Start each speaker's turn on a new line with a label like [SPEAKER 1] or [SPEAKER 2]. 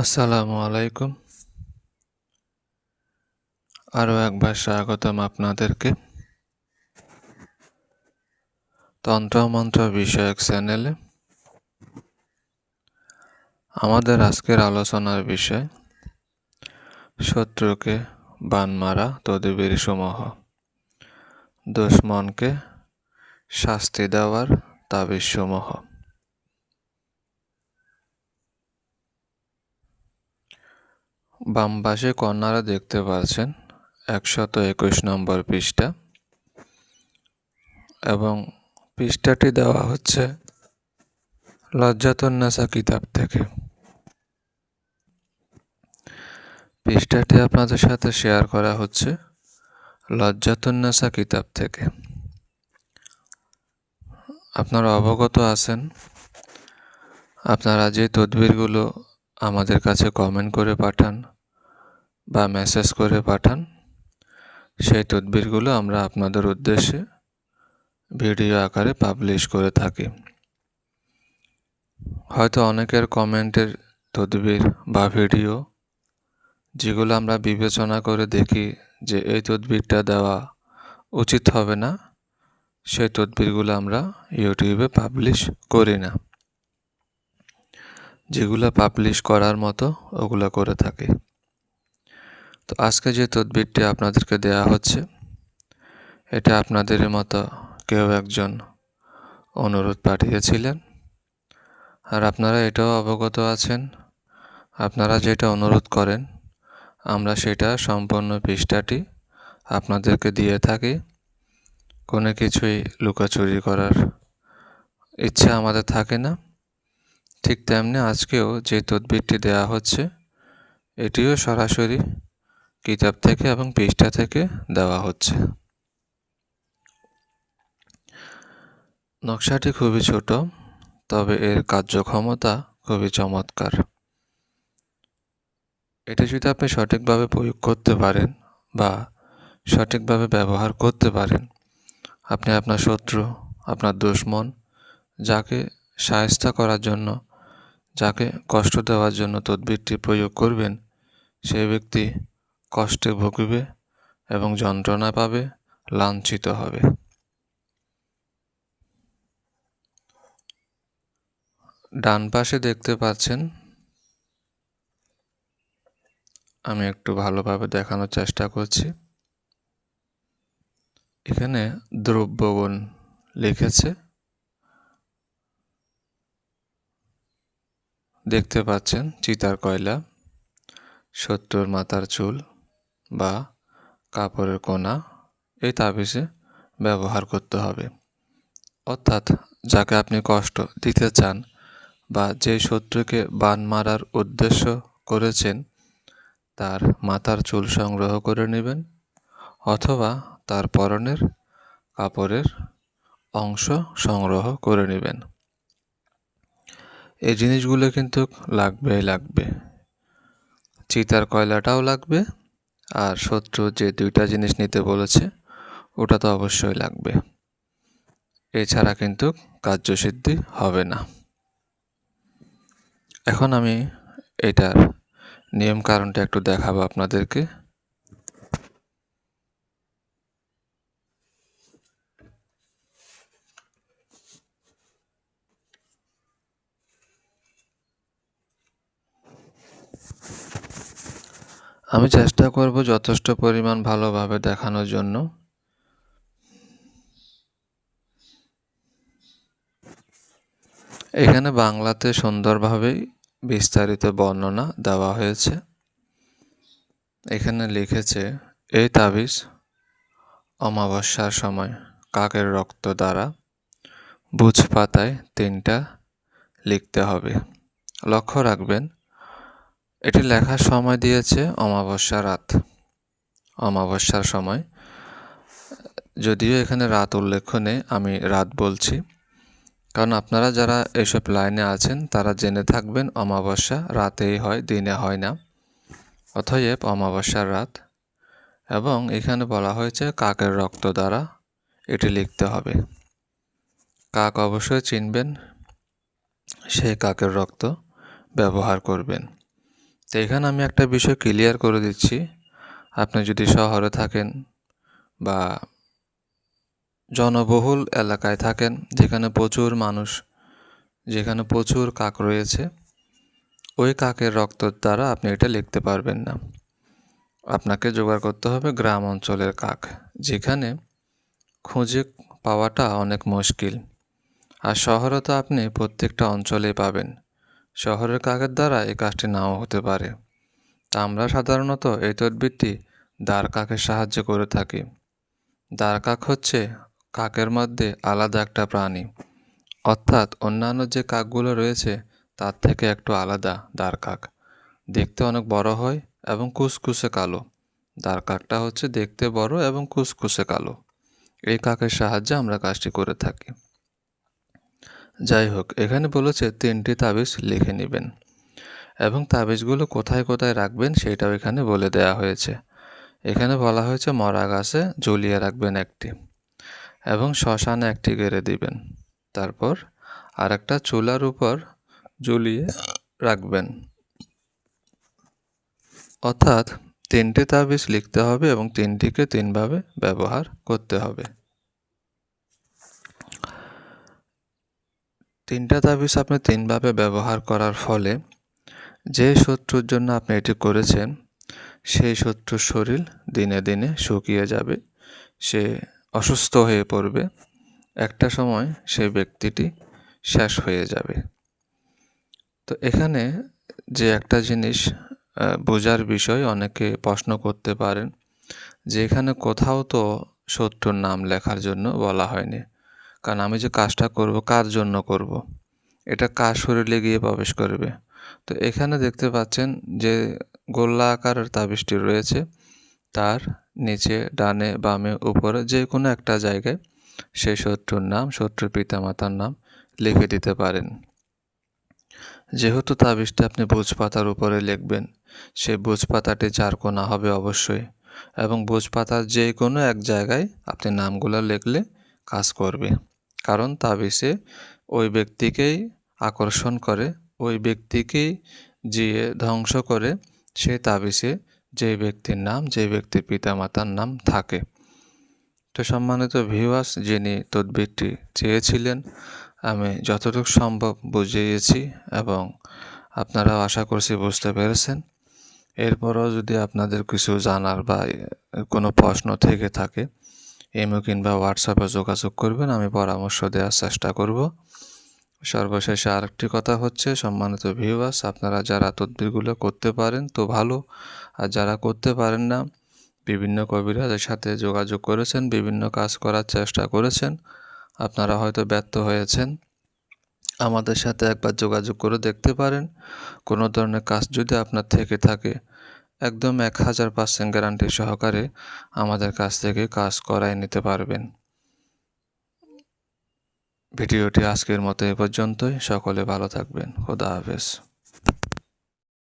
[SPEAKER 1] আসসালামু আলাইকুম। আরও একবার স্বাগতম আপনাদেরকে। তন্ত্রমন্ত্র বিষয়ক চ্যানেলে। আমাদের আজকের আলোচনার বিষয়, শত্রুকে বান মারা তদবির সমূহ। দুশ্মনকে শাস্তি দেওয়ার তাবিজ সমূহ। বাম পাশে কন্যারা দেখতে পাচ্ছেন, একশত একুশ নম্বর পৃষ্ঠা। এবং পৃষ্ঠাটি দেওয়া হচ্ছে লজ্জাতুন্নাসা কিতাব থেকে। পৃষ্ঠাটি আপনাদের সাথে শেয়ার করা হচ্ছে লজ্জাতুন্নাসা কিতাব থেকে। আপনারা অবগত আছেন, আপনারা যে তদবিরগুলো আমাদের কাছে কমেন্ট করে পাঠান বা মেসেজ করে পাঠান। সেই তদবিরগুলো আমরা আপনাদের উদ্দেশ্যে ভিডিও আকারে পাবলিশ করে থাকি। হয়তো অনেকের কমেন্টের তদবির বা ভিডিও যেগুলো আমরা বিবেচনা করে দেখি যে এই তদবিরটা দেওয়া উচিত হবে না, সেই তদবিরগুলো আমরা ইউটিউবে পাবলিশ করি না। যেগুলো পাবলিশ করার মতো ওগুলো করে থাকি। তো আজকে যে তদবিরটি আপনাদেরকে দেয়া হচ্ছে, এটা আপনাদের মতো কেউ একজন অনুরোধ পাঠিয়েছিলেন। আর আপনারা এটাও অবগত আছেন, আপনারা যেটা অনুরোধ করেন, আমরা সেটা সম্পূর্ণ পৃষ্ঠাটি আপনাদেরকে দিয়ে থাকি। কোনো কিছুই লুকাচুরি করার ইচ্ছা আমাদের থাকে না। ঠিক তেমনি আজকেও যে তদবিরটি দেওয়া হচ্ছে, এটিও সরাসরি কিতাব থেকে এবং পৃষ্ঠা থেকে দেওয়া হচ্ছে। নকশাটি খুবই ছোট, তবে এর কার্যক্ষমতা খুবই চমৎকার। এটা যদি আপনি সঠিকভাবে প্রয়োগ করতে পারেন বা সঠিকভাবে ব্যবহার করতে পারেন, আপনি আপনার শত্রু, আপনার দুশ্মন, যাকে সায়স্তা করার জন্য যাকে কষ্ট দেওয়ার জন্য তদবিরটি প্রয়োগ করবেন সেই ব্যক্তি কষ্টে ভুগবে এবং যন্ত্রণা পাবে, লাঞ্ছিত হবে। ডান পাশে দেখতে পাচ্ছেন, আমি একটু ভালোভাবে দেখানোর চেষ্টা করছি। এখানে দ্রব্যগুণ লিখেছে দেখতে পাচ্ছেন চিতার কয়লা শত্রুর মাথার চুল বা কাপড়ের কোনা, এই তাবিজে ব্যবহার করতে হবে। অর্থাৎ যাকে আপনি কষ্ট দিতে চান বা যে শত্রুকে বান মারার উদ্দেশ্য করেছেন, তার মাথার চুল সংগ্রহ করে নেবেন অথবা তার পরনের কাপড়ের অংশ সংগ্রহ করে নেবেন। এই জিনিসগুলো কিন্তু লাগবেই লাগবে। চিতার কয়লাটাও লাগবে আর শত্রু যে দুইটা জিনিস নিতে বলেছে, ওটা তো অবশ্যই লাগবে। এছাড়া কিন্তু কার্যসিদ্ধি হবে না। এখন আমি এটার নিয়ম কারণটা একটু দেখাবো আপনাদেরকে। আমি চেষ্টা করব যথেষ্ট পরিমাণ ভালোভাবে দেখানোর জন্য। এখানে বাংলাতে সুন্দরভাবেই বিস্তারিত বর্ণনা দেওয়া হয়েছে। এখানে লিখেছে এই তাবিজ অমাবস্যার সময় কাকের রক্ত দ্বারা বুঝ পাতায় তিনটা লিখতে হবে। লক্ষ্য রাখবেন এটি লেখার সময় দিয়েছে অমাবস্যা রাত। অমাবস্যার সময়। যদিও এখানে রাত উল্লেখ নেই, আমি রাত বলছি। কারণ আপনারা যারা এইসব লাইনে আছেন, তারা জেনে থাকবেন অমাবস্যা রাতেই হয়, দিনে হয় না। অথয়েব অমাবস্যার রাত। এবং এখানে বলা হয়েছে কাকের রক্ত দ্বারা এটি লিখতে হবে। কাক অবশ্যই চিনবেন, সেই কাকের রক্ত ব্যবহার করবেন। তো এখানে আমি একটা বিষয় ক্লিয়ার করে দিচ্ছি। আপনি যদি শহরে থাকেন বা জনবহুল এলাকায় থাকেন, যেখানে প্রচুর মানুষ, যেখানে প্রচুর কাক রয়েছে, ওই কাকের রক্তর দ্বারা আপনি এটা লিখতে পারবেন না। আপনাকে জোগাড় করতে হবে গ্রাম অঞ্চলের কাক, যেখানে খুঁজে পাওয়াটা অনেক মুশকিল। আর শহরে তো আপনি প্রত্যেকটা অঞ্চলেই পাবেন। শহরের কাকের দ্বারা এই কাজটি নাও হতে পারে। তা আমরা সাধারণত এই তদবিরটি দ্বার কাকের সাহায্যে করে থাকি। দ্বার কাক হচ্ছে কাকের মধ্যে আলাদা একটা প্রাণী। অর্থাৎ অন্যান্য যে কাকগুলো রয়েছে, তার থেকে একটু আলাদা দ্বার কাক। দেখতে অনেক বড় হয় এবং কুসকুসে কালো। দ্বার কাকটা হচ্ছে দেখতে বড় এবং কুসকুসে কালো। এই কাকের সাহায্যে আমরা কাজটি করে থাকি। যাই হোক, এখানে বলেছে তিনটি তাবিজ লিখে নেবেন। এবং তাবিজগুলো কোথায় কোথায় রাখবেন সেটাও এখানে বলে দেয়া হয়েছে। এখানে বলা হয়েছে মরা গাছে ঝুলিয়ে রাখবেন একটি এবং শ্মশানে একটি গেড়ে দিবেন। তারপর আর একটা চুলার উপর ঝুলিয়ে রাখবেন। অর্থাৎ তিনটি তাবিজ লিখতে হবে এবং তিনটিকে তিনভাবে ব্যবহার করতে হবে। তিনটা তাবিজ আপনি তিনভাবে ব্যবহার করার ফলে যে শত্রুর জন্য আপনি এটি করেছেন, সেই শত্রুর শরীর দিনে দিনে শুকিয়ে যাবে, সে অসুস্থ হয়ে পড়বে, একটা সময় সেই ব্যক্তিটি শেষ হয়ে যাবে। তো এখানে যে একটা জিনিস বোঝার বিষয়, অনেকে প্রশ্ন করতে পারেন যে এখানে কোথাও তো শত্রুর নাম লেখার জন্য বলা হয়নি। কারণ আমি যে কাজটা করব, কার জন্য করব। এটা কার শরীরে গিয়ে প্রবেশ করবে? তো এখানে দেখতে পাচ্ছেন যে গোল্লা আকারের তাবিজটি রয়েছে। তার নিচে, ডানে, বামে, উপরে যে কোনো একটা জায়গায় সেই শত্রুর নাম, শত্রুর পিতামাতার নাম লিখে দিতে পারেন। যেহেতু তাবিজটা আপনি বুঝ পাতার উপরে লিখবেন সেই বুঝ পাতাটি চার কোনা হবে অবশ্যই এবং বুঝ পাতার যে কোনো এক জায়গায় আপনি নামগুলো লিখলে কাজ করবে। কারণ তাবিজে ওই ব্যক্তিকেই আকর্ষণ করে, ওই ব্যক্তিকেই জিয়ে ধ্বংস করে, সে তাবিজে যে ব্যক্তির নাম, যে ব্যক্তির পিতামাতার নাম থাকে। তো সম্মানিত ভিউয়ার্স যিনি তদবিরটি চেয়েছিলেন, আমি যতটুকু সম্ভব বুঝিয়েছি এবং আপনারাও আশা করছি বুঝতে পেরেছেন। এরপরও যদি আপনাদের কিছু জানার বা কোনো প্রশ্ন থেকে থাকে ইমো কিংবা হোয়াটসঅ্যাপে যোগাযোগ করবেন, আমি পরামর্শ দেওয়ার চেষ্টা করব। সর্বশেষে আরেকটি কথা হচ্ছে, সম্মানিত ভিউয়ার্স আপনারা যারা তদবিরগুলো করতে পারেন তো ভালো, আর যারা করতে পারেন না, বিভিন্ন কবিরাজের সাথে যোগাযোগ করেছেন, বিভিন্ন কাজ করার চেষ্টা করেছেন, আপনারা হয়তো ব্যর্থ হয়েছেন। আমাদের সাথে একবার যোগাযোগ করে দেখতে পারেন, কোনো ধরনের কাজ যদি আপনার থেকে থাকে একদম এক হাজার পার্সেন্ট গ্যারান্টি সহকারে আমাদের কাছ থেকে কাজ করায় নিতে পারবেন। ভিডিওটি আজকের মতো এ পর্যন্তই। সকলে ভালো থাকবেন। খোদা হাফেজ।